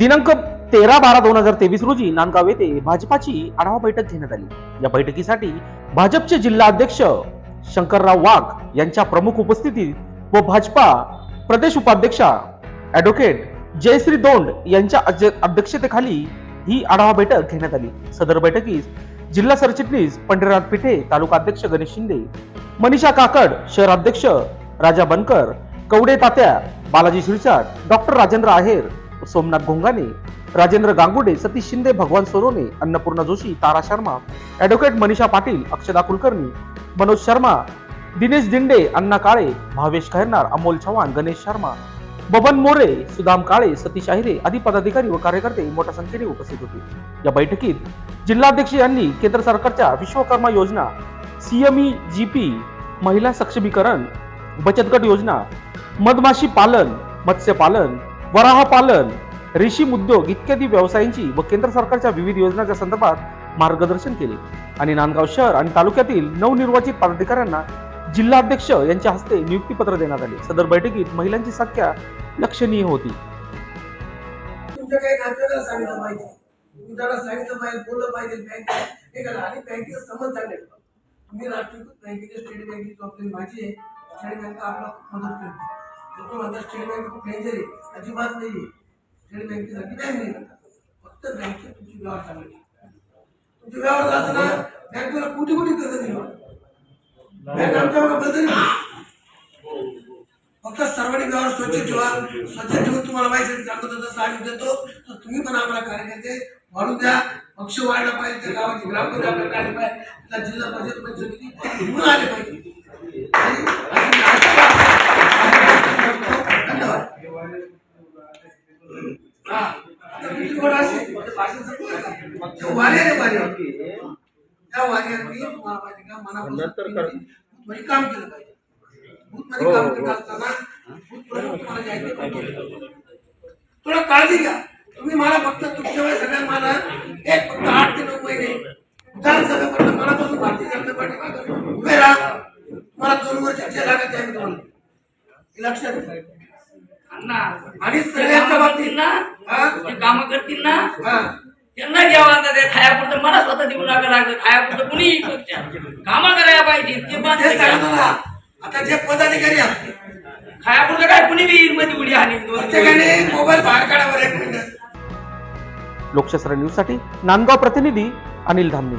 दिनांक तेरा बारा दोन हजार तेवीस रोजी नांदगाव येथे भाजपाची आढावा बैठक घेण्यात आली. या बैठकीसाठी भाजपचे जिल्हा अध्यक्ष शंकरराव वाघ यांच्या प्रमुख उपस्थितीत व भाजपा प्रदेश उपाध्यक्षा ऍडव्होकेट जयश्री दोंड यांच्या अध्य- अध्यक्षतेखाली ही आढावा बैठक घेण्यात आली. सदर बैठकीस जिल्हा सरचिटणीस पंढरीनाथ पिठे तालुका अध्यक्ष गणेश शिंदे मनीषा काकड शहर अध्यक्ष राजा बनकर कवडे तात्या बालाजी शिरसाट डॉक्टर राजेंद्र आहेर सोमनाथ गोंगाने राजेंद्र गांगुडे सतीश शिंदे भगवान सोनवणे अन्नपूर्णा जोशी तारा शर्मा ऍडव्होकेट मनीषा पाटील अक्षदा कुलकर्णी मनोज शर्मा दिनेश दिंडे अण्णा काळे भावेश खैरनार अमोल चव्हाण गणेश शर्मा बबन मोरे सुदाम काळे सतीश आहिरे आदी पदाधिकारी व कार्यकर्ते मोठ्या संख्येने उपस्थित होते. या बैठकीत जिल्हाध्यक्ष यांनी केंद्र सरकारच्या विश्वकर्मा योजना सीएमई जी पी महिला सक्षमीकरण बचत गट योजना मधमाशी पालन मत्स्यपालन वराह पालन रेशीम उद्योग इत्यादी व्यवसायांची व केंद्र सरकारच्या विविध योजनांच्या संदर्भात मार्गदर्शन केले. आणि नांदगाव शहर आणि तालुक्यातील नवनिर्वाचित पदाधिकाऱ्यांना जिल्हाध्यक्ष यांच्या हस्ते नियुक्तीपत्र देण्यात आले. सदर बैठकीत महिलांची संख्या लक्षणीय होती. तुमच्या सांगितलं पाहिजे. बोललं पाहिजे बँक हे करा. आणि बँकेचा संबंध चांगले ठेवा. तुम्ही राष्ट्रीयकृत बँकेच्या स्टेट बँकेची आपली माझी आहे. स्टेट बँक आपला मदत करते. लोक म्हणतात स्टेट बँक खूप डेंजर आहे. अजिबात नाही आहे स्टेट बँकेसाठी बँक नाही फक्त बँकेत तुमची व्यवहार चांगली तुमचे व्यवहार असताना बँक तुला कुठे कुठे कर्ज दिलं. बँक आमच्या कर्ज दिली फक्त सर्वांनी व्यवहार स्वच्छ ठेवा. स्वच्छ ठेवून तुम्हाला माहिती सांगतो त्याबद्दल जसं आम्ही देतो तर तुम्ही पण आम्हाला कार्यकर्ते वाढू द्या. पक्ष वाढला पाहिजे त्या गावाची ग्रामपंचायत आपल्याला आली पाहिजे. जिल्हा परिषद पंचायत समिती निवडून आले पाहिजे. त्या वाऱ्यांनी तुम्हाला म्हणजे काम केलं पाहिजे काम करत असताना प्रमुख तुम्हाला थोडं काळजी घ्या तुम्ही मला फक्त तुमच्या वेळेस सगळ्या मला एक फक्त आठ ते नऊ महिने विधानसभेपर्यंत मनापासून भारतीय जनता पार्टी मागे उभे राहा तुम्हाला दोन वर्ष लागत आहे मी तुम्हाला लक्षात घ्या. आणि सगळ्यांच्या बाबतीत. ना हा? जे काम करतील ना हा. त्यांना द्यावा आता ते खायापुरतं मला स्वतः देऊ नका लागलं. खायापुरतं कुणी काम करायला पाहिजे. ते ना. आता जे पदाधिकारी असतील. खायापुरतं काय? कुणी बी मध्ये उडी आली प्रत्येकाने मोबाईल बाहेर काढावर एक मिनिट. लोकशास्त्र न्यूजसाठी नांदगाव प्रतिनिधी अनिल धामणे.